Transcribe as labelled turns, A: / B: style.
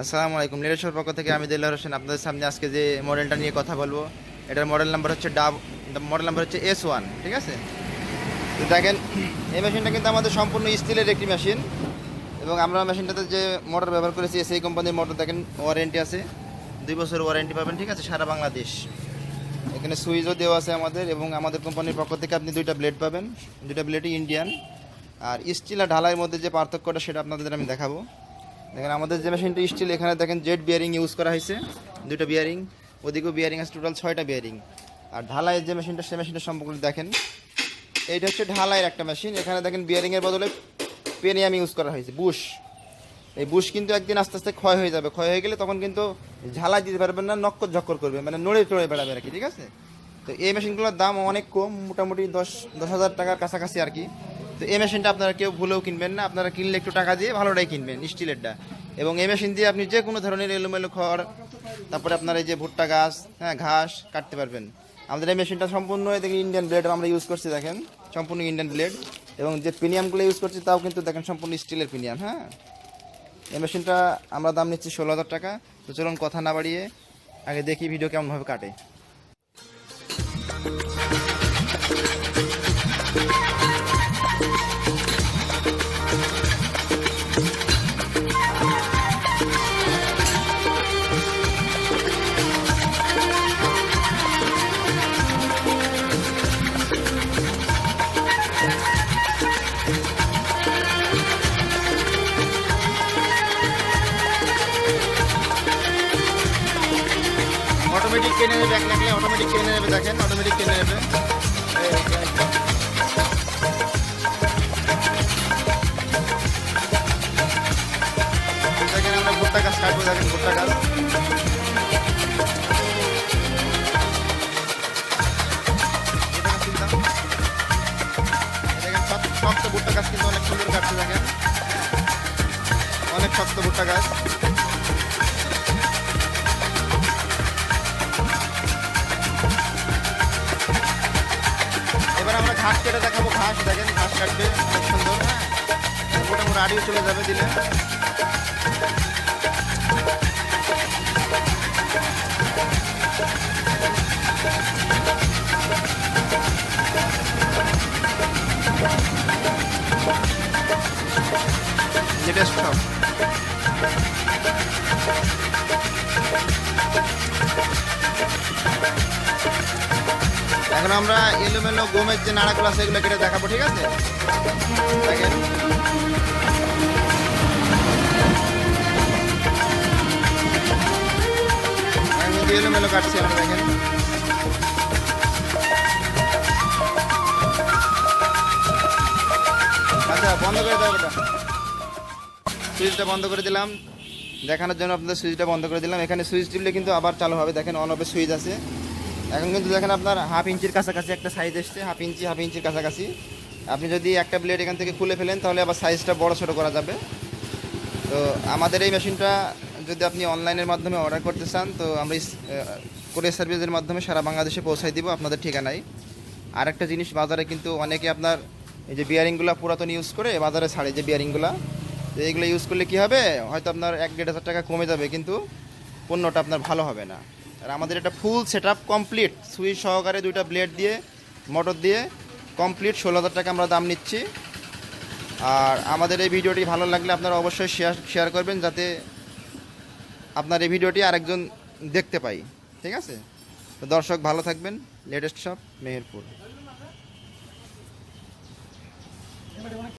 A: আসসালামু আলাইকুম। লেটেস্টের পক্ষ থেকে আমি দিল্লার হোসেন আপনাদের সামনে আজকে যে মডেলটা নিয়ে কথা বলব, এটার মডেল নাম্বার হচ্ছে ডাব মডেল নাম্বার হচ্ছে এস ওয়ান ঠিক আছে? তো দেখেন, এই মেশিনটা কিন্তু আমাদের সম্পূর্ণ স্টিলের একটি মেশিন এবং আমরা মেশিনটাতে যে মোটর ব্যবহার করেছি, সেই কোম্পানির মোটর দেখেন ওয়ারেন্টি আছে, দুই বছর ওয়ারেন্টি পাবেন, ঠিক আছে, সারা বাংলাদেশ। এখানে সুইচও দেওয়া আছে আমাদের এবং আমাদের কোম্পানির পক্ষ থেকে আপনি দুইটা ব্লেড পাবেন, দুইটা ব্লেডই ইন্ডিয়ান আর স্টিল আর ঢালাইয়ের মধ্যে যে পার্থক্যটা সেটা আপনাদের আমি দেখাবো। দেখেন, আমাদের যে মেশিনটা স্টিল এখানে দেখেন জেড বিয়ারিং ইউজ করা হয়েছে দুটো বিয়ারিং ওদিকেও বিয়ারিং আছে টোটাল ছয়টা বিয়ারিং আর ঢালাইয়ের যে মেশিনটা সেই মেশিনটা সম্পর্কে দেখেন। এইটা হচ্ছে ঢালাইয়ের একটা মেশিন এখানে দেখেন বিয়ারিংয়ের বদলে পেনিয়াম ইউজ করা হয়েছে বুশ এই বুশ কিন্তু একদিন আস্তে আস্তে ক্ষয় হয়ে যাবে। ক্ষয় হয়ে গেলে তখন কিন্তু ঝালাই দিতে পারবেন না, নক্কর ঝক্কর করবে মানে নড়ে চড়ে বেড়াবে আর কি, ঠিক আছে? তো এই মেশিনগুলোর দাম অনেক কম, মোটামুটি দশ দশ হাজার টাকার কাছাকাছি আর কি। তো এই মেশিনটা আপনারা কেউ ভুলেও কিনবেন না। আপনারা কিনলে একটু টাকা দিয়ে ভালোটাই কিনবেন স্টিলেরটা। এবং এই মেশিন দিয়ে আপনি যে কোনো ধরনের এলোমেলো খড়, তারপরে আপনার এই যে ভুট্টা গাছ হ্যাঁ ঘাস কাটতে পারবেন। আমাদের এই মেশিনটা সম্পূর্ণ দেখেন ইন্ডিয়ান ব্লেড আমরা ইউজ করছি, দেখেন, সম্পূর্ণ ইন্ডিয়ান ব্লেড এবং যে প্রিমিয়ামগুলো ইউজ করছি, তাও কিন্তু দেখেন সম্পূর্ণ স্টিলের প্রিমিয়াম হ্যাঁ। এই মেশিনটা আমরা দাম নিচ্ছি ষোলো হাজার টাকা। তো চলুন কথা না বাড়িয়ে আগে দেখি ভিডিও কেমনভাবে কাটে। কেনে নেবে এক লাগলে অটোমেটিক কেনে নেবে, দেখেন অটোমেটিক কেনে নেবে। ভুট্টা গাছ কাটবো, দেখেন ভুট্টা গাছ। শক্ত ভুট্টা গাছ কিন্তু অনেক সুন্দর কাটছে, দেখেন। অনেক শক্ত ভুট্টা গাছ। ঘাস কেটে দেখাবো, ঘাস। দেখেন, ঘাস কাটবে অনেক সুন্দর। মোটামুটি আড়িও চলে যাবে দিলে। যেটা সব। এখন আমরা এলোমেলো গমের যে নাড়াগুলো আছে এগুলো কেটে দেখাবো, ঠিক আছে? এলোমেলো কাটছি আমরা, দেখেন। আচ্ছা বন্ধ করে দাও সুইচটা বন্ধ করে দিলাম। দেখানোর জন্য আপনাদের সুইচটা বন্ধ করে দিলাম। এখানে সুইচ টিপলে কিন্তু আবার চালু হবে। দেখেন অন অফে সুইচ আছে। এখন কিন্তু দেখেন আপনার হাফ ইঞ্চির কাছাকাছি একটা সাইজ এসছে, হাফ ইঞ্চি, হাফ ইঞ্চির কাছাকাছি। আপনি যদি একটা ব্লেড এখান থেকে খুলে ফেলেন, তাহলে আবার সাইজটা বড় ছোটো করা যাবে। তো আমাদের এই মেশিনটা যদি আপনি অনলাইনের মাধ্যমে অর্ডার করতে চান, তো আমরা কোরিয়ার সার্ভিসের মাধ্যমে সারা বাংলাদেশে পৌঁছাই দিব, আপনাদের ঠিকানায়। আর একটা জিনিস, বাজারে কিন্তু অনেকে আপনার এই যে বিয়ারিংগুলো পুরাতন ইউজ করে বাজারে ছাড়ে যে বিয়ারিংগুলো তো এইগুলো ইউজ করলে কি হবে? হয়তো আপনার এক দেড় হাজার টাকা কমে যাবে, কিন্তু পণ্যটা আপনার ভালো হবে না। আর আমাদের এটা ফুল সেট কমপ্লিট। সুইচ সহকারে দুইটা ব্লেড দিয়ে, মোটর দিয়ে কমপ্লিট। ষোলো হাজার টাকা আমরা দাম নিচ্ছি। আর আমাদের এই ভিডিওটি ভালো লাগলে আপনারা অবশ্যই শেয়ার শেয়ার করবেন যাতে আপনার এই ভিডিওটি আরেকজন দেখতে পাই। ঠিক আছে? তো দর্শক ভালো থাকবেন। লেটেস্ট সব মেহেরপুর।